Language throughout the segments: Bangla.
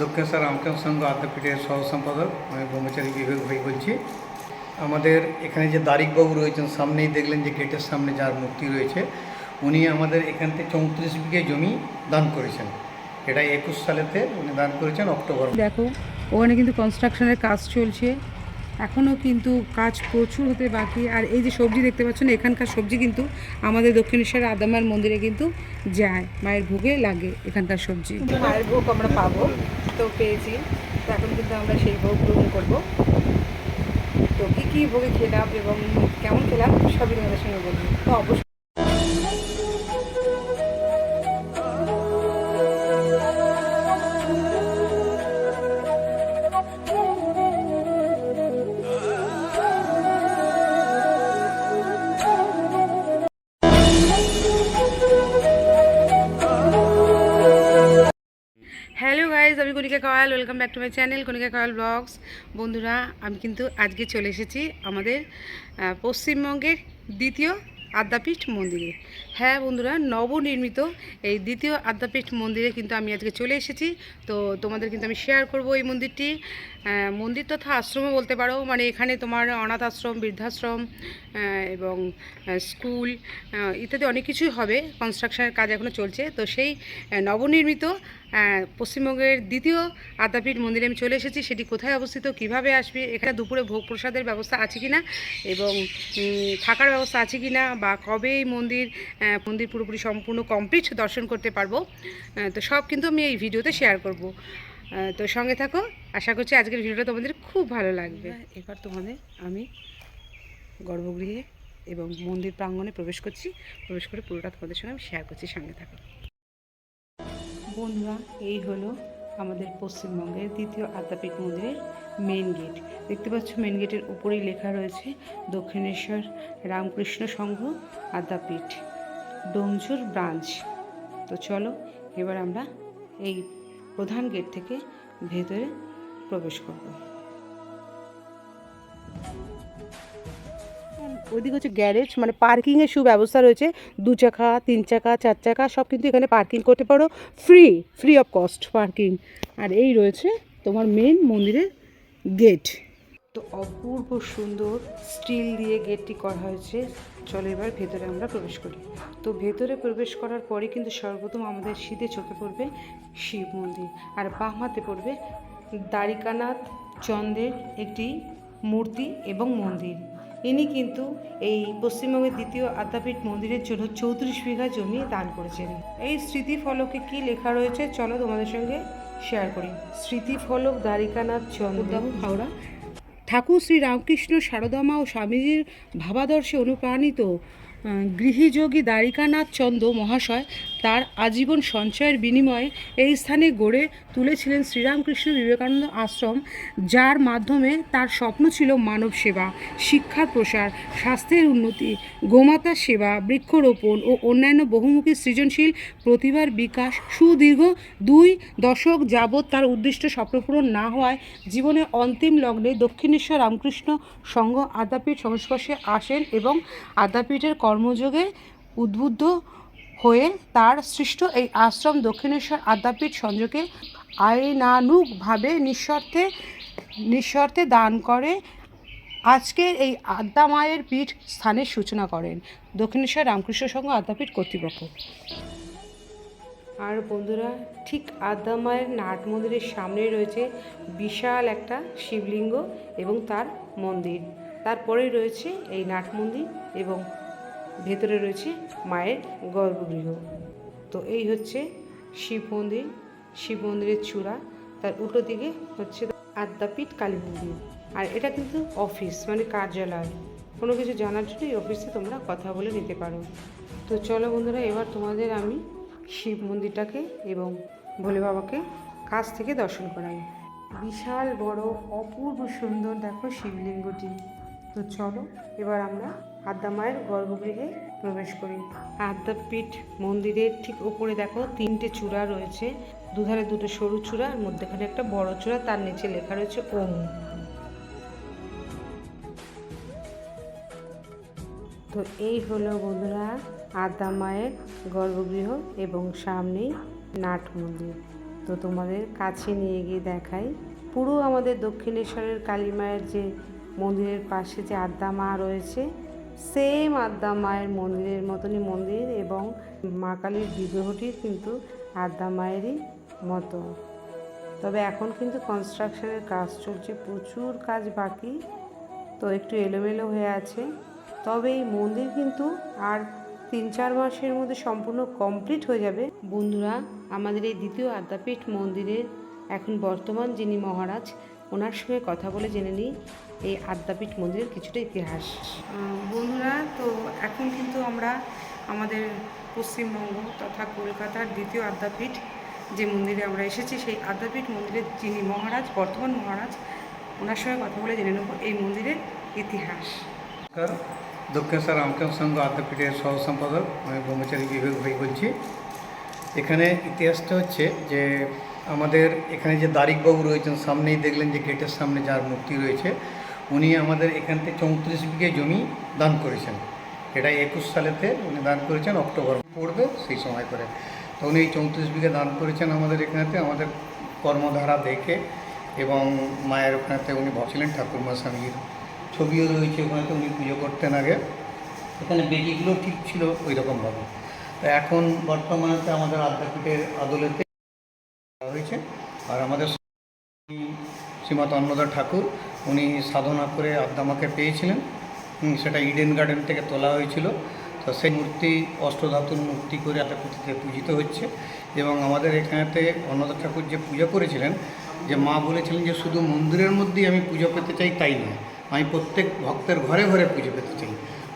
দক্ষিণেশ্বর রামকৃষ্ণ সংঘ আদ্যপীঠের সহ সম্পাদক আমি ব্রহ্মচারী বিবেক ভাই বলছি আমাদের এখানে যে দারিকবাবু রয়েছেন, সামনেই দেখলেন যে গেটের সামনে যার মূর্তি রয়েছে, উনি আমাদের এখান থেকে চৌত্রিশ বিঘে জমি দান করেছেন। এটা একুশ সালেতে উনি দান করেছেন অক্টোবর। দেখো, ওখানে কিন্তু কনস্ট্রাকশনের কাজ চলছে। এখনও কিন্তু কাজ প্রচুর হতে বাকি। আর এই যে সবজি দেখতে পাচ্ছেন, এখানকার সবজি কিন্তু আমাদের দক্ষিণেশ্বর আদামার মন্দিরে কিন্তু যায়। মায়ের ভোগে লাগে এখানকার সবজি। মায়ের ভোগ আমরা পাবো, তো পেয়েছি। তো এখন কিন্তু আমরা সেই ভোগ গ্রহণ করব। তো কী কী ভোগে খেলাম এবং কেমন খেলাম, সবই তোমাদের সঙ্গে বলব। তো অবশ্যই Koyal welcome back to my channel Kanika Koyal vlogs বন্ধুরা, আমি কিন্তু আজকে চলে এসেছি আমাদের পশ্চিমবঙ্গের দ্বিতীয় আদ্যাপীঠ মন্দিরে। হ্যাঁ বন্ধুরা, নবনির্মিত এই দ্বিতীয় আদ্যাপীঠ মন্দিরে কিন্তু আমি আজকে চলে এসেছি। তো তোমাদের কিন্তু আমি শেয়ার করব এই মন্দিরটি। মন্দির তথা আশ্রমও বলতে পারো মানে এখানে তোমার অনাথ আশ্রম, বৃদ্ধাশ্রম এবং স্কুল ইত্যাদি অনেক কিছুই হবে। কনস্ট্রাকশনের কাজ এখনও চলছে। তো সেই নবনির্মিত পশ্চিমবঙ্গের দ্বিতীয় আদ্যাপীঠ মন্দিরে আমি চলে এসেছি। সেটি কোথায় অবস্থিত, কীভাবে আসবে, এখানে দুপুরে ভোগ প্রসাদের ব্যবস্থা আছে কিনা এবং থাকার ব্যবস্থা আছে কিনা বা কবে এই মন্দির মন্দির পুরোপুরি সম্পূর্ণ কমপ্লিট দর্শন করতে পারব তো সব কিন্তু আমি এই ভিডিওতে শেয়ার করব। তো সঙ্গে থাকো, আশা করছি আজকের ভিডিওটা তোমাদের খুব ভালো লাগবে। এবার তোমাদের আমি গর্ভগৃহে এবং মন্দির প্রাঙ্গণে প্রবেশ করছি, প্রবেশ করে পুরোটা তোমাদের সঙ্গে আমি শেয়ার করছি, সঙ্গে থাকো। বন্ধুরা, এই হলো আমাদের পশ্চিমবঙ্গের দ্বিতীয় আদ্যাপীঠ মন্দিরের মেন গেট দেখতে পাচ্ছ মেন গেটের উপরেই লেখা রয়েছে, দক্ষিণেশ্বর রামকৃষ্ণ সংঘ আদ্যাপীঠ ডোমঝুর ব্রাঞ্চ। তো চলো, এবার আমরা এই প্রধান গেট থেকে ভেতরে প্রবেশ করব। ওইদিকে হচ্ছে গ্যারেজ মানে পার্কিংয়ের সুব্যবস্থা রয়েছে। দু চাকা, তিন চাকা, চার চাকা, সব কিন্তু এখানে পার্কিং করতে পারো। Free free of cost parking আর এই রয়েছে তোমার মেন মন্দিরের গেট তো অপূর্ব সুন্দর স্টিল দিয়ে গেটটি করা হয়েছে। চলো এবার ভেতরে আমরা প্রবেশ করি। তো ভেতরে প্রবেশ করার পরে কিন্তু সর্বপ্রথম আমাদের শীতে চোখে পড়বে শিব মন্দির। আর বাম হাতে পড়বে দ্বারিকানাথ চন্দ্রের একটি মূর্তি এবং মন্দির। ইনি কিন্তু এই পশ্চিমবঙ্গের দ্বিতীয় আদ্যাপীঠ মন্দিরের জন্য চৌত্রিশ বিঘা জমি দান করেছেন। এই স্মৃতিফলকে কি লেখা রয়েছে? চলো তোমাদের সঙ্গে শেয়ার করি। স্মৃতিফলক দ্বারিকানাথ চন্দ্রদাহ হাওড়া। ঠাকুর শ্রী রামকৃষ্ণ সারদামা ও স্বামীজির ভাবাদর্শে অনুপ্রাণিত গৃহীযোগী দ্বারিকানাথ চন্দ্র মহাশয় তার আজীবন সঞ্চয়ের বিনিময়ে এই স্থানে গড়ে তুলেছিলেন শ্রীরামকৃষ্ণ বিবেকানন্দ আশ্রম, যার মাধ্যমে তার স্বপ্ন ছিল মানব সেবা, শিক্ষার প্রসার, স্বাস্থ্যের উন্নতি গোমাতার সেবা, বৃক্ষরোপণ ও অন্যান্য বহুমুখী সৃজনশীল প্রতিভার বিকাশ। সুদীর্ঘ দুই দশক যাবৎ তার উদ্দিষ্ট স্বপ্নপূরণ না হওয়ায় জীবনের অন্তিম লগ্নে দক্ষিণেশ্বর রামকৃষ্ণ সংঘ আদ্যাপীঠ সংস্পর্শে আসেন এবং আদ্যাপীঠের কর্মযোগে উদ্বুদ্ধ হয়ে তার সৃষ্ট এই আশ্রম দক্ষিণেশ্বর আদ্যাপীঠ সংযোগে আইনানুগভাবে নিঃশর্তে নিঃশর্তে দান করে। আজকের এই আদ্যা মায়ের পীঠ স্থানের সূচনা করেন দক্ষিণেশ্বর রামকৃষ্ণ সংঘ আদ্যাপীঠ কর্তৃপক্ষ। আর বন্ধুরা, ঠিক আদ্যা মায়ের নাট মন্দিরের সামনে রয়েছে বিশাল একটা শিবলিঙ্গ এবং তার মন্দির। তারপরেই রয়েছে এই নাট মন্দির এবং ভেতরে রয়েছে মায়ের গর্ভগৃহ। তো এই হচ্ছে শিব মন্দির। শিব মন্দিরের চূড়া, তার উল্টো দিকে হচ্ছে আদ্যাপীঠ কালী মন্দির। আর এটা কিন্তু অফিস মানে কার্যালয়। কোনো কিছু জানার জন্য এই অফিসে তোমরা কথা বলে নিতে পারো। তো চলো বন্ধুরা, এবার তোমাদের আমি শিব মন্দিরটাকে এবং ভোলে বাবাকে কাছ থেকে দর্শন করাই। বিশাল বড় অপূর্ব সুন্দর দেখো শিবলিঙ্গটি। তো চলো, এবার আমরা মায়ের গর্ভগৃহে প্রবেশ করি। আদ্যাপীঠ মন্দিরের ঠিক উপরে দেখো তিনটে চূড়া রয়েছে। দুধারে দুটো সরু চূড়া, আর মধ্যেখানে একটা বড় চূড়া, তার নিচে লেখা রয়েছে ওম। তো এই হলো বন্ধুরা আদ্যা মায়ের গর্ভগৃহ এবং সামনেই নাট মন্দির। তো তোমাদের কাছে নিয়ে গিয়ে দেখাই, পুরো আমাদের দক্ষিণেশ্বরের কালী মায়ের যে মন্দিরের পাশে যে আদ্যা মা রয়েছে সেম আদ্যা মায়ের মন্দিরের মতনই মন্দির এবং মা কালীর বিগ্রহটি কিন্তু আদ্যা মায়েরই মতো। তবে এখন কিন্তু কনস্ট্রাকশনের কাজ চলছে, প্রচুর কাজ বাকি। তো একটু এলোমেলো হয়ে আছে। তবে এই মন্দির কিন্তু আর তিন চার মাসের মধ্যে সম্পূর্ণ কমপ্লিট হয়ে যাবে। বন্ধুরা, আমাদের এই দ্বিতীয় আদ্যাপীঠ মন্দিরের এখন বর্তমান যিনি মহারাজ, ওনার সঙ্গে কথা বলে জেনে নিই। এই আদ্যাপীঠ মন্দিরের কিছুটা ইতিহাস। বন্ধুরা তো এখন কিন্তু আমরা আমাদের পশ্চিমবঙ্গ তথা কলকাতার দ্বিতীয় আদ্যাপীঠ যে মন্দিরে আমরা এসেছি সেই আদ্যাপীঠ মন্দিরের যিনি মহারাজ বর্তমান মহারাজ ওনার সঙ্গে কথা বলে জেনে নেব এই মন্দিরের ইতিহাস। দক্ষিণেশ্বর রামকৃষ্ণ সংঘ আদ্যাপীঠের সহ সম্পাদক আমি ব্রহ্মচারী বিবেক ভাই বলছি। এখানে ইতিহাসটা হচ্ছে যে আমাদের এখানে যে দারিকবাবু রয়েছেন সামনেই দেখলেন যে গেটের সামনে যার মূর্তি রয়েছে। উনি আমাদের এখান থেকে চৌত্রিশ বিঘে জমি দান করেছেন। এটা একুশ সালেতে উনি দান করেছেন, অক্টোবর পড়বে সেই সময় করে। তো উনি এই চৌত্রিশ বিঘে দান করেছেন আমাদের এখানেতে, আমাদের কর্মধারা দেখে এবং মায়ের ওখানেতে উনি বসছিলেন ঠাকুরমা স্বামীর ছবিও রয়েছে ওখানেতে, উনি পুজো করতেন আগে। এখানে বেদিগুলো ঠিক ছিল ওই রকমভাবে তো এখন বর্তমানেতে আমাদের আদ্যাপীঠের আদলেতে হয়েছে। আর আমাদের শ্রীমৎ অন্নদা ঠাকুর উনি সাধনা করে আদ্দামাকে পেয়েছিলেন। সেটা ইডেন গার্ডেন থেকে তোলা হয়েছিল। তো সেই মূর্তি, অষ্টধাতুর মূর্তি করে আদ্যাপীঠে পূজিত হচ্ছে এবং আমাদের এখানেতে অন্নদা ঠাকুর যে পুজো করেছিলেন, যে মা বলেছিলেন যে শুধু মন্দিরের মধ্যেই আমি পুজো পেতে চাই, তাই নয়। আমি প্রত্যেক ভক্তের ঘরে ঘরে পুজো পেতে চাই।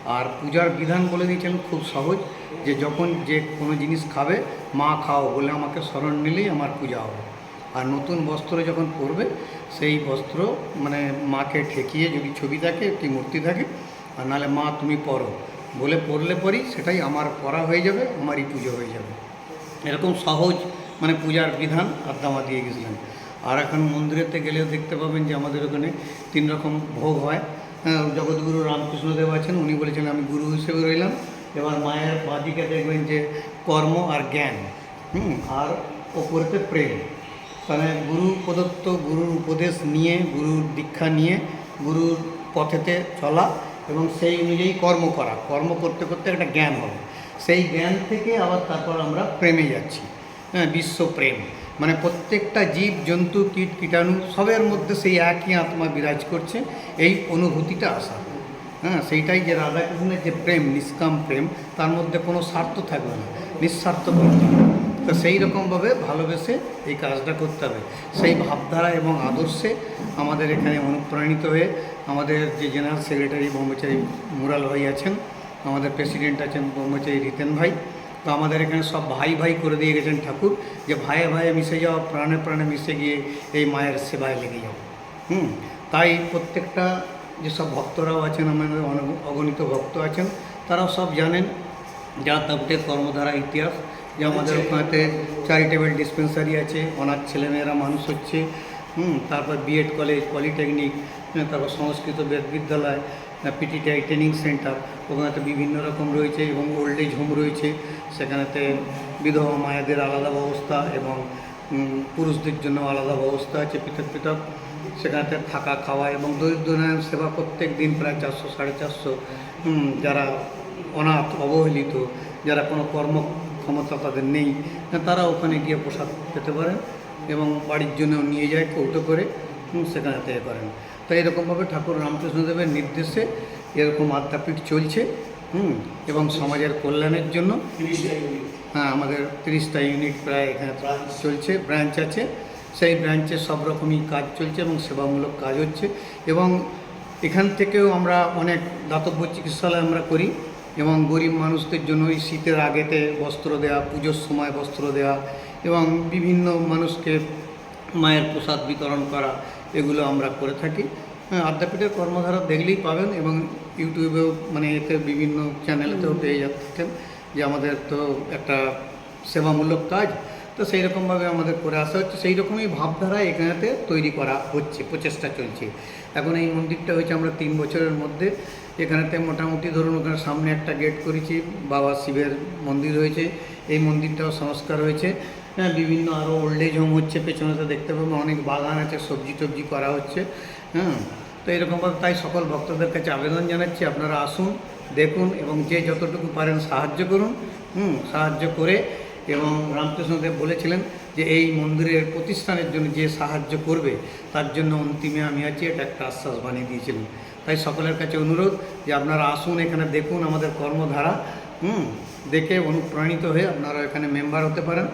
আর পূজার বিধান বলে দিয়েছেন খুব সহজ, যে যখন যে কোনো জিনিস খাবে, মা খাও বলে আমাকে স্মরণ নিলেই আমার পূজা হবে। আর নতুন বস্ত্র যখন পরবে সেই বস্ত্র মানে মাকে ঠেকিয়ে যদি ছবি থাকে একটি মূর্তি থাকে আর নাহলে মা তুমি পরো। বলে পড়লে পরই সেটাই আমার পড়া হয়ে যাবে আমারই পুজো হয়ে যাবে। এরকম সহজ মানে পূজার বিধান আদ্দামা দিয়ে গেছিলেন। আর এখন মন্দিরেতে গেলেও দেখতে পাবেন যে আমাদের ওখানে তিন রকম ভোগ হয়। হ্যাঁ, জগৎগুরু রামকৃষ্ণদেব আছেন উনি বলেছেন আমি গুরু হিসেবে রইলাম। এবার মায়ের বাদিকে দেখবেন যে কর্ম আর জ্ঞান হুম আর ওপরেতে প্রেম। মানে গুরু প্রদত্ত গুরুর উপদেশ নিয়ে, গুরুর দীক্ষা নিয়ে, গুরুর পথেতে চলা এবং সেই অনুযায়ী কর্ম করা। কর্ম করতে করতে একটা জ্ঞান হবে। সেই জ্ঞান থেকে আবার তারপর আমরা প্রেমে যাচ্ছি। হ্যাঁ বিশ্বপ্রেম মানে প্রত্যেকটা জীব, জন্তু, কীট, কীটাণু সবের মধ্যে সেই একই আত্মা বিরাজ করছে। এই অনুভূতিটা আসা। হ্যাঁ সেইটাই যে রাধাকৃষ্ণের যে প্রেম, নিষ্কাম প্রেম, তার মধ্যে কোনো স্বার্থ থাকবে না। নিঃস্বার্থ তো সেই রকমভাবে ভালোবেসে এই কাজটা করতে হবে। সেই ভাবধারা এবং আদর্শে আমাদের এখানে অনুপ্রাণিত হয়ে আমাদের যে জেনারেল সেক্রেটারি ব্রহ্মচারী মুরাল ভাই আছেন, আমাদের প্রেসিডেন্ট আছেন ব্রহ্মচারী রিতেন ভাই, তো আমাদের এখানে সব ভাই ভাই করে দিয়ে গেছেন ঠাকুর যে ভাইয়ে ভাইয়ে মিশে যাও, প্রাণে প্রাণে মিশে গিয়ে এই মায়ের সেবায় লেগে যাও। হুম, তাই প্রত্যেকটা যেসব ভক্তরাও আছেন, আমাদের অগণিত ভক্ত আছেন, তারাও সব জানেন যারা তাবটের কর্মধারা ইতিহাস যে আমাদের ওখানেতে চ্যারিটেবল ডিসপেন্সারি আছে অনাথ ছেলেমেয়েরা মানুষ হচ্ছে হুম তারপর বিএড কলেজ পলিটেকনিক তারপর সংস্কৃত বেদ বিদ্যালয় পিটিটাই ট্রেনিং সেন্টার ওখানেতে বিভিন্ন রকম রয়েছে এবং ওল্ড এজ হোম রয়েছে সেখানেতে বিধবা মায়েদের আলাদা ব্যবস্থা এবং পুরুষদের জন্য আলাদা ব্যবস্থা আছে পৃথক পৃথক সেখানেতে থাকা খাওয়া এবং দরিদ্র নারায়ণ সেবা প্রত্যেক দিন প্রায় চারশো সাড়ে চারশো যারা অনাথ অবহেলিত যারা কোনো কর্ম ক্ষমতা তাদের নেই তারা ওখানে গিয়ে প্রসাদ পেতে পারেন এবং বাড়ির জন্য নিয়ে যায়, কৌটো করে সেখানে এ করেন। তাই এরকমভাবে ঠাকুর রামকৃষ্ণদেবের নির্দেশে এরকম আদ্যাপীঠ চলছে, হুম, এবং সমাজের কল্যাণের জন্য হ্যাঁ আমাদের তিরিশটা ইউনিট প্রায় এখানে চলছে ব্রাঞ্চ আছে, সেই ব্রাঞ্চে সব রকমই কাজ চলছে এবং সেবামূলক কাজ হচ্ছে এবং এখান থেকেও আমরা অনেক দাতব্য চিকিৎসালয় আমরা করি। এবং গরিব মানুষদের জন্য এই শীতের আগেতে বস্ত্র দেওয়া পুজোর সময় বস্ত্র দেওয়া এবং বিভিন্ন মানুষকে মায়ের প্রসাদ বিতরণ করা, এগুলো আমরা করে থাকি। আদ্যাপীঠের কর্মধারা দেখলেই পাবেন এবং ইউটিউবেও মানে এতে বিভিন্ন চ্যানেলেতেও পেয়ে যাচ্ছেন যে আমাদের তো একটা সেবামূলক কাজ। তো সেই রকমভাবে আমাদের করে আসা হচ্ছে। সেই রকমই ভাবধারা এখানেতে তৈরি করা হচ্ছে, প্রচেষ্টা চলছে। এখন এই মন্দিরটা হয়েছে আমরা তিন বছরের মধ্যে। এখানেতে মোটামুটি ধরুন ওখানে সামনে একটা গেট করেছি, বাবা শিবের মন্দির হয়েছে, এই মন্দিরটাও সংস্কার হয়েছে। হ্যাঁ বিভিন্ন আরও ওল্ড এজ হোম হচ্ছে, পেছনেতে দেখতে পাবো, অনেক বাগান আছে, সবজি টবজি করা হচ্ছে হ্যাঁ। তো এরকমভাবে তাই সকল ভক্তদের কাছে আবেদন জানাচ্ছি, আপনারা আসুন, দেখুন এবং যে যতটুকু পারেন সাহায্য করুন, হুম, সাহায্য করে এবং রামকৃষ্ণদেব বলেছিলেন যে এই মন্দিরের প্রতিষ্ঠানের জন্য যে সাহায্য করবে, তার জন্য অন্তিমে আমি আছি এটা একটা আশ্বাস বানিয়ে দিয়েছিলেন তাই সকলের কাছে অনুরোধ যে আপনারা আসুন এখানে দেখুন আমাদের কর্মধারা, হুম, দেখে অনুপ্রাণিত হয়ে আপনারা এখানে মেম্বার হতে পারেন।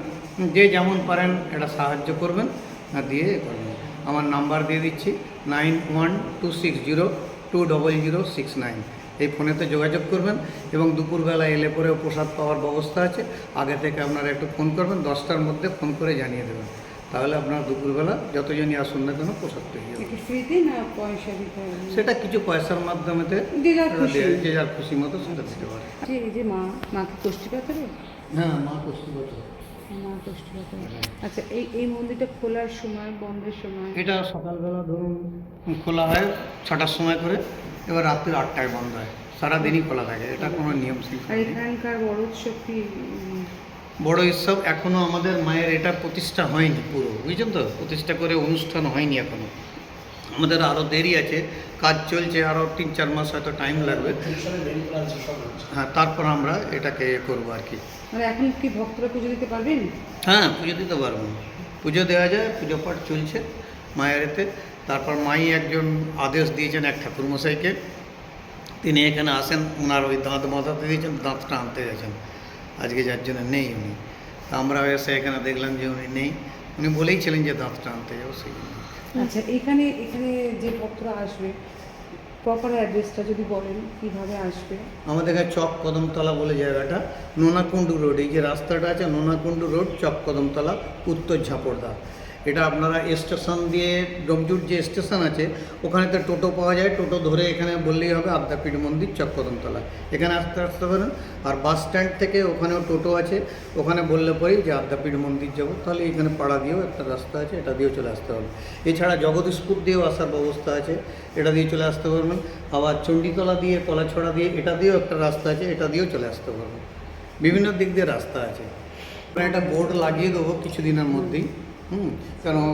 যে যেমন পারেন এটা সাহায্য করবেন, না দিয়ে করবেন। আমার নাম্বার দিয়ে দিচ্ছি, nine one two six zero two double zero six nine. এই ফোনেতে যোগাযোগ করবেন এবং দুপুরবেলা এলে পরেও প্রসাদ পাওয়ার ব্যবস্থা আছে। আগে থেকে আপনারা একটু ফোন করবেন দশটার মধ্যে ফোন করে জানিয়ে দেবেন। তাহলে আপনার দুপুরবেলা যতজনই আসুন না কেন প্রসাদ পেয়ে যাবেন। সেটা কিছু পয়সার মাধ্যমেতে যে যার খুশি। যে যার খুশি মতো সেটা দিতে পারে এই যে মা মাকে কষ্টি পাথরে হ্যাঁ মা কষ্টি বছর মা কষ্টি পাথরে আচ্ছা এই এই মন্দিরটা খোলার সময় বন্ধের সময়? এটা সকালবেলা ধরুন খোলা হয় ছটার সময় করে এবার রাত্রির আটটায় বন্ধ হয়। সারাদিনই খোলা থাকে এটা কোনো নিয়ম আর শৃঙ্খলা নেই এখানকার বড় উৎসব কি বড় উৎসব এখনও আমাদের মায়ের এটা প্রতিষ্ঠা হয়নি পুরো বুঝছেন তো? প্রতিষ্ঠা করে অনুষ্ঠান হয়নি এখনও আমাদের আরও দেরি আছে কাজ চলছে আরও তিন চার মাস হয়তো টাইম লাগবে। হ্যাঁ তারপর আমরা এটাকে এ করব আর কি। মানে এখন কি ভক্তরা পুজো দিতে পারবেন? হ্যাঁ পুজো দিতে পারব। পুজো দেওয়া যায় পুজো পাঠ চলছে মায়ের এতে তারপর মাই একজন আদেশ দিয়েছেন এক ঠাকুরমশাইকে। তিনি এখানে আসেন ওনার ওই দাঁত মাথাতে দিয়েছেন দাঁতটা আনতে গেছেন। আজকে যার জন্য নেই উনি। তা আমরা এসে এখানে দেখলাম যে উনি নেই। উনি বলেইছিলেন যে দাঁতটা আনতে যাব সেই জন্য। আচ্ছা এখানে এখানে যে ভক্তরা আসবে প্রপার অ্যাড্রেসটা যদি বলেন কীভাবে আসবে? আমাদের এখানে চক কদমতলা বলে জায়গাটা। নোনাকুণ্ডু রোড এই যে রাস্তাটা আছে নোনাকুণ্ডু রোড চক কদমতলা উত্তর ঝাপড়দা। এটা আপনারা স্টেশন দিয়ে ডোমজুর যে স্টেশন আছে ওখানে তো টোটো পাওয়া যায়। টোটো ধরে এখানে বললেই হবে আদ্যাপীঠ মন্দির চক কদমতলা এখানে আসতে আসতে পারেন আর বাস স্ট্যান্ড থেকে ওখানেও টোটো আছে। ওখানে বললে পরেই যে আদ্যাপীঠ মন্দির যাব। তাহলে এখানে পাড়া দিয়েও একটা রাস্তা আছে, এটা দিয়েও চলে আসতে হবে। এছাড়া জগদীশপুর দিয়েও আসার ব্যবস্থা আছে। এটা দিয়ে চলে আসতে পারবেন আবার চণ্ডীতলা দিয়ে, কলাছড়া দিয়ে, এটা দিয়েও একটা রাস্তা আছে, এটা দিয়েও চলে আসতে পারবেন বিভিন্ন দিক দিয়ে রাস্তা আছে। একটা বোর্ড লাগিয়ে দেবো কিছুদিনের মধ্যেই। হুম কারণ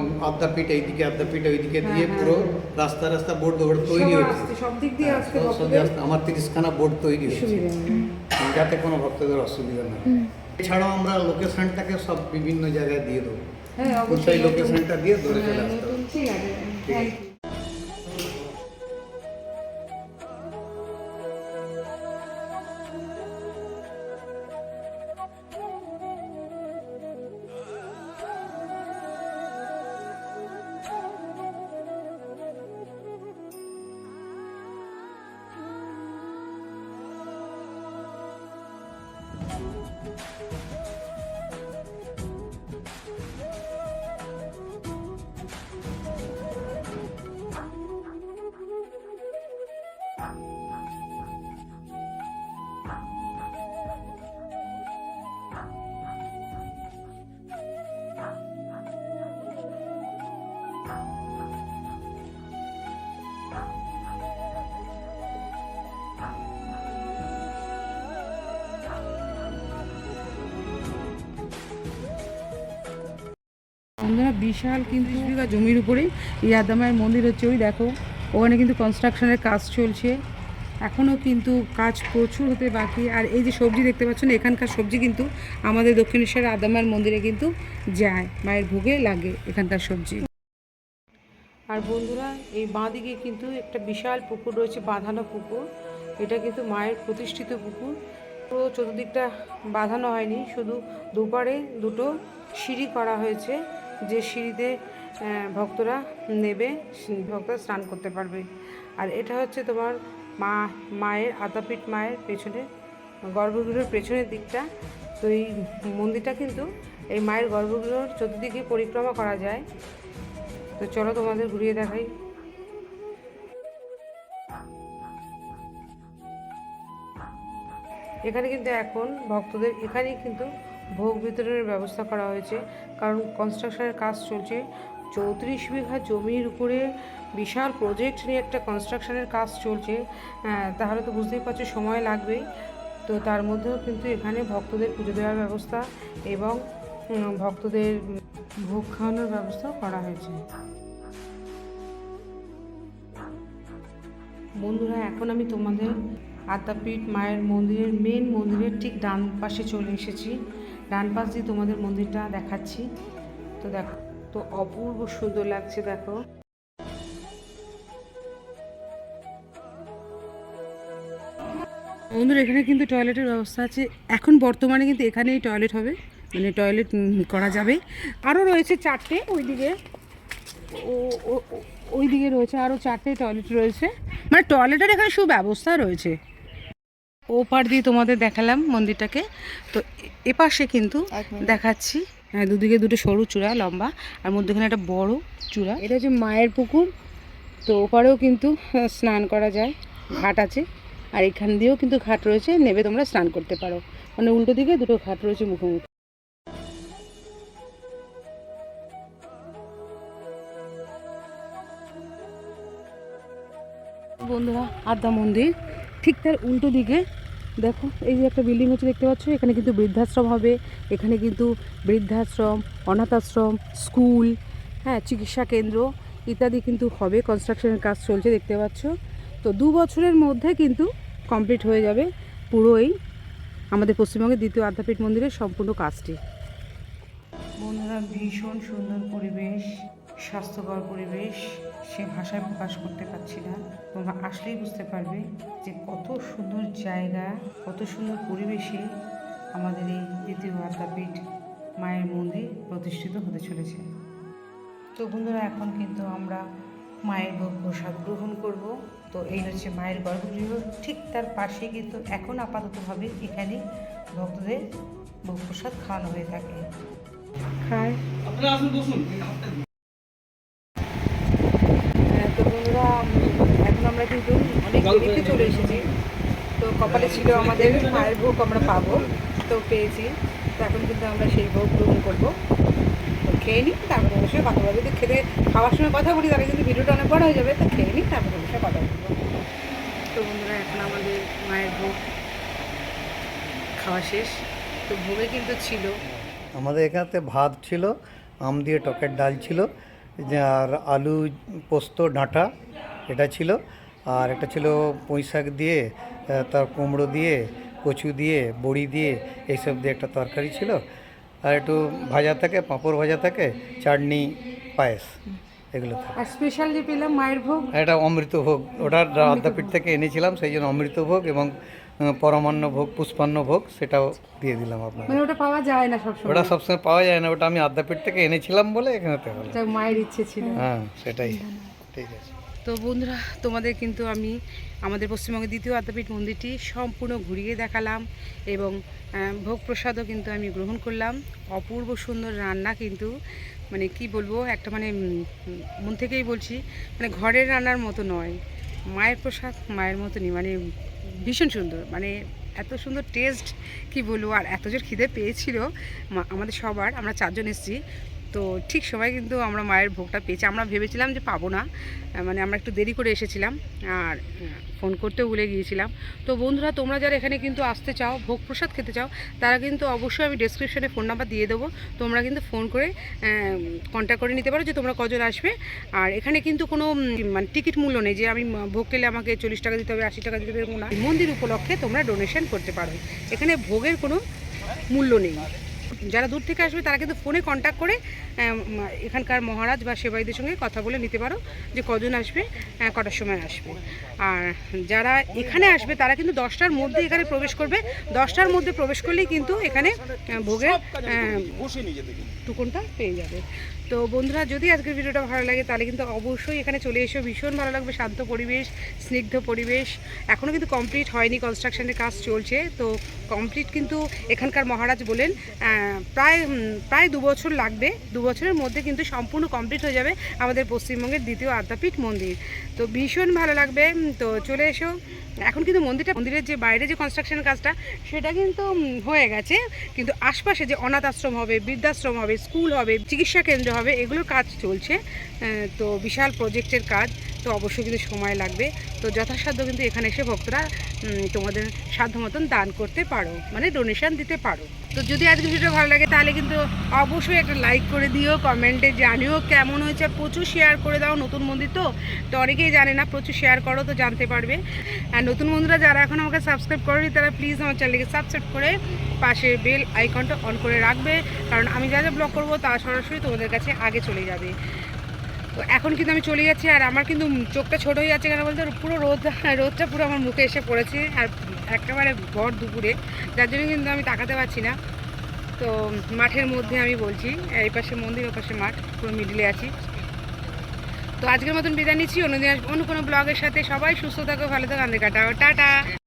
ফিট এইদিকে আদ্যাপীঠ ওইদিকে দিয়ে হ্যাঁ, পুরো রাস্তা রাস্তা বোর্ড দৌড় তৈরি হয়েছে সব দিক দিয়ে আসতে সব ভক্তদের রাস্তা- আমার তিরিশখানা বোর্ড তৈরি হয়েছে যাতে কোনো ভক্তদের অসুবিধা না এছাড়াও আমরা লোকেশনটাকে সব বিভিন্ন জায়গায় দিয়ে দেবো। হ্যাঁ নতুন- লোকেশনটা দিয়ে ধরে চলে হ্যাঁ, আসতে হবে। ঠিক আছে। আমরা বিশাল কিন্তু বিঘা জমির উপরে ইয়াদামায়ের মন্দির হচ্ছে ওই দেখো ওখানে কিন্তু কনস্ট্রাকশনের কাজ চলছে। এখনও কিন্তু কাজ প্রচুর হতে বাকি। আর এই যে সবজি দেখতে পাচ্ছেন এখানকার সবজি কিন্তু আমাদের দক্ষিণেশ্বরের আদামায়ের মন্দিরে কিন্তু যায় মায়ের ভোগে লাগে এখানকার সবজি। আর বন্ধুরা এই বাঁদিকে কিন্তু একটা বিশাল পুকুর রয়েছে বাঁধানো পুকুর। এটা কিন্তু মায়ের প্রতিষ্ঠিত পুকুর। পুরো চতুর্দিকটা বাঁধানো হয়নি শুধু দুপারে দুটো সিঁড়ি করা হয়েছে। যে সিঁড়িতে ভক্তরা নেবে ভক্তরা স্নান করতে পারবে। আর এটা হচ্ছে তোমার মা, মায়ের আতাপীঠ মায়ের পেছনে, গর্ভগৃহের পেছনের দিকটা। তো এই মন্দিরটা কিন্তু এই মায়ের গর্ভগৃহর চতুর্দিকে পরিক্রমা করা যায়। তো চলো তোমাদের ঘুরিয়ে দেখাই। এখানে কিন্তু এখন ভক্তদের, এখানেই কিন্তু ভোগ বিতরণের ব্যবস্থা করা হয়েছে। কারণ কনস্ট্রাকশনের কাজ চলছে। চৌত্রিশ বিঘা জমির উপরে বিশাল প্রজেক্ট নিয়ে একটা কনস্ট্রাকশনের কাজ চলছে। তাহলে তো বুঝতেই পারছ, সময় লাগবেই। তো তার মধ্যেও কিন্তু এখানে ভক্তদের পুজো দেওয়ার ব্যবস্থা এবং ভক্তদের ভোগ খাওয়ানোর ব্যবস্থাও করা হয়েছে। বন্ধুরা, এখন আমি তোমাদের আদ্যাপীঠ মায়ের মন্দিরের মেন মন্দিরের ঠিক ডান পাশে চলে এসেছি। ডান পাশ দিয়ে তোমাদের মন্দিরটা দেখাচ্ছি। তো দেখো, তো অপূর্ব সুন্দর লাগছে, দেখো। বন্ধুরা, এখানে কিন্তু টয়লেটের ব্যবস্থা আছে। এখন বর্তমানে কিন্তু এখানেই টয়লেট হবে। মানে টয়লেট করা যাবে। আরও রয়েছে চারটে ওইদিকে। ওইদিকে রয়েছে, আরও চারটে টয়লেট রয়েছে। মানে টয়লেটের এখানে সুব্যবস্থা রয়েছে। ও পার দিয়ে তোমাদের দেখালাম মন্দিরটাকে। তো এপাশে কিন্তু দেখাচ্ছি হ্যাঁ দুদিকে দুটো সরু চূড়া লম্বা আর মধ্যখানে একটা বড় চূড়া। এটা হচ্ছে মায়ের পুকুর। তো ওপারেও কিন্তু স্নান করা যায়। ঘাট আছে। আর এখান দিয়েও কিন্তু ঘাট রয়েছে। নেবে তোমরা স্নান করতে পারো। মানে উল্টো দিকে দুটো ঘাট রয়েছে মুখোমুখি। বন্ধুরা আদ্যা মন্দির। ঠিক তার উল্টো দিকে। দেখো, এই যে একটা বিল্ডিং হচ্ছে, দেখতে পাচ্ছ? এখানে কিন্তু বৃদ্ধাশ্রম হবে। এখানে কিন্তু বৃদ্ধাশ্রম অনাথ আশ্রম স্কুল হ্যাঁ চিকিৎসা কেন্দ্র ইত্যাদি কিন্তু হবে। কনস্ট্রাকশনের কাজ চলছে, দেখতে পাচ্ছ? তো দু বছরের মধ্যে কিন্তু কমপ্লিট হয়ে যাবে পুরো এই আমাদের পশ্চিমবঙ্গের দ্বিতীয় আদ্যাপীঠ মন্দিরের সম্পূর্ণ কাজটি। বন্ধুরা, ভীষণ সুন্দর পরিবেশ, স্বাস্থ্যকর পরিবেশ। সে ভাষায় প্রকাশ করতে পারছি না। তোমরা আসলেই বুঝতে পারবে যে কত সুন্দর জায়গা, কত সুন্দর পরিবেশে আমাদের এই দ্বিতীয় আদ্যাপীঠ মায়ের মন্দির প্রতিষ্ঠিত হতে চলেছে। তো বন্ধুরা, এখন কিন্তু আমরা মায়ের ভোগ প্রসাদ গ্রহণ করব। তো এই হচ্ছে মায়ের গর্ভগৃহ। ঠিক তার পাশে কিন্তু এখন আপাততভাবে এখানে ভক্তদের ভোগ প্রসাদ খাওয়ানো হয়ে থাকে। খায় হ্যাঁ, তো বন্ধুরা উম, এখন আমরা কিন্তু অনেক দেরিতে চলে এসেছি তো কপালে ছিল আমাদের মায়ের ভোগ আমরা পাবো, তো পেয়েছি। তো এখন কিন্তু আমরা সেই ভোগ গ্রহণ করব। খেয়ে নিই, তারপরে অবশ্যই কথা বলব। যদি খেতে খাওয়ার সময় কথা বলি, তাহলে কিন্তু ভিডিওটা অনেক বড় হয়ে যাবে। তো খেয়ে নিই, তারপরে অবশ্যই কথা বলব। তো বন্ধুরা, এখন আমাদের মায়ের ভোগ খাওয়া শেষ। তো ভোগে কিন্তু ছিল। আমাদের এখানেতে ভাত ছিল, আম দিয়ে টকের ডাল ছিল, আর আলু পোস্ত, ডাঁটা, এটা ছিল। আর একটা ছিল পুঁই শাক দিয়ে তার কুমড়ো দিয়ে কচু দিয়ে বড়ি দিয়ে এইসব দিয়ে একটা তরকারি ছিল। আর একটু ভাজা থাকে পাঁপড় ভাজা থাকে চাটনি পায়েস এগুলো থাকে। আর স্পেশাল যে পেলাম মায়ের ভোগ। এটা অমৃতভোগ ওটা আদ্যাপীঠ থেকে এনেছিলাম সেই জন্য অমৃতভোগ এবং আহ, পরমান্ন ভোগ পুষ্পান্ন ভোগ সেটাও দিয়ে দিলাম আপনাকে। মানে ওটা পাওয়া যায় না সবসময়। ওটা সবসময় পাওয়া যায় না ওটা আমি আদ্যাপীঠ থেকে এনেছিলাম বলে এখানেতে হলো মায়ের ইচ্ছে ছিল। হ্যাঁ সেটাই। ঠিক আছে। তো বন্ধুরা, তোমাদের কিন্তু আমি আমাদের পশ্চিমবঙ্গের দ্বিতীয় আদ্যাপীঠ মন্দিরটি সম্পূর্ণ ঘুরিয়ে দেখালাম এবং ভোগ প্রসাদও কিন্তু আমি গ্রহণ করলাম। অপূর্ব সুন্দর রান্না কিন্তু মানে কি বলব, একটা মানে মন থেকেই বলছি মানে ঘরের রান্নার মতো নয়। মায়ের প্রসাদ, মায়ের মতনই মানে ভীষণ সুন্দর মানে এত সুন্দর টেস্ট কি বলব, আর এত জোর খিদে পেয়েছিল আমাদের সবার, আমরা চারজন এসেছি। তো ঠিক সময় কিন্তু আমরা মায়ের ভোগটা পেয়েছি। আমরা ভেবেছিলাম যে পাবো না মানে আমরা একটু দেরি করে এসেছিলাম আর ফোন করতেও ভুলে গিয়েছিলাম। তো বন্ধুরা, তোমরা যারা এখানে কিন্তু আসতে চাও, ভোগ প্রসাদ খেতে চাও, তারা কিন্তু অবশ্যই আমি ডেসক্রিপশনে ফোন নাম্বার দিয়ে দেবো। তোমরা কিন্তু ফোন করে কন্ট্যাক্ট করে নিতে পারো যে তোমরা কজন আসবে। আর এখানে কিন্তু কোনো মানে টিকিট মূল্য নেই যে আমি ভোগ খেলে আমাকে চল্লিশ টাকা দিতে হবে, আশি টাকা দিতে হবে এরকম না। মন্দির উপলক্ষে তোমরা ডোনেশন করতে পারো। এখানে ভোগের কোনো মূল্য নেই। যারা দূর থেকে আসবে তারা কিন্তু ফোনে কন্ট্যাক্ট করে এখানকার মহারাজ বা সেবাইদের সঙ্গে কথা বলে নিতে পারো যে কজন আসবে কটার সময় আসবে। আর যারা এখানে আসবে তারা কিন্তু দশটার মধ্যে এখানে প্রবেশ করবে। দশটার মধ্যে প্রবেশ করলেই কিন্তু এখানে ভোগের টুকনটা পেয়ে যাবে। তো বন্ধুরা, যদি আজকের ভিডিওটা ভালো লাগে, তাহলে কিন্তু অবশ্যই এখানে চলে এসো। ভীষণ ভালো লাগবে, শান্ত পরিবেশ, স্নিগ্ধ পরিবেশ। এখনও কিন্তু কমপ্লিট হয়নি কনস্ট্রাকশনের কাজ চলছে। তো কমপ্লিট কিন্তু এখানকার মহারাজ বলেন প্রায় প্রায় দু বছর লাগবে। দু বছরের মধ্যে কিন্তু সম্পূর্ণ কমপ্লিট হয়ে যাবে আমাদের পশ্চিমবঙ্গের দ্বিতীয় আদ্যাপীঠ মন্দির। তো ভীষণ ভালো লাগবে তো চলে এসো। এখন কিন্তু মন্দিরটা, মন্দিরের যে বাইরে যে কনস্ট্রাকশনের কাজটা, সেটা কিন্তু হয়ে গেছে। কিন্তু আশপাশে যে অনাথ আশ্রম হবে, বৃদ্ধাশ্রম হবে, স্কুল হবে, চিকিৎসা কেন্দ্র হবে এগুলোর কাজ চলছে। তো বিশাল প্রজেক্টের কাজ। তো অবশ্যই কিন্তু সময় লাগবে, তো যথাসাধ্য কিন্তু এখানে এসে ভক্তরা তোমাদের সাধ্য মতন দান করতে পারো মানে ডোনেশন দিতে পারো। তো যদি আজকে ভিডিও ভালো লাগে, তাহলে কিন্তু অবশ্যই একটা লাইক করে দিও কমেন্টে জানিও কেমন হয়েছে, প্রচুর শেয়ার করে দাও নতুন মন্দির তো তো অনেকেই জানে না, প্রচুর শেয়ার করো তো জানতে পারবে। আর নতুন বন্ধুরা যারা এখন আমাকে সাবস্ক্রাইব করেনি, তারা প্লিজ আমার চ্যানেলকে সাবস্ক্রাইব করে পাশে বেল আইকনটা অন করে রাখবে। কারণ আমি যা যা ব্লগ করব তা সরাসরি তোমাদের কাছে আগে চলে যাবে। তো এখন কিন্তু আমি চলে যাচ্ছি, আর আমার কিন্তু চোখটা ছোট হয়ে যাচ্ছে কেন বলতে? পুরো রোদ, রোদটা পুরো আমার মুখে এসে পড়েছে, আর একেবারে ভর দুপুরে। যার জন্য কিন্তু আমি তাকাতে পারছি না। তো মাঠের মধ্যে আমি বলছি, এই পাশে মন্দির, ও পাশে মাঠ, পুরো মিডিলে আছি। তো আজকের মতন বিদায় নিচ্ছি, অন্যদিন অন্য কোনো ব্লগের সাথে সবাই সুস্থ থাকো, ভালো থাকো আন্দে কাটা টাটা!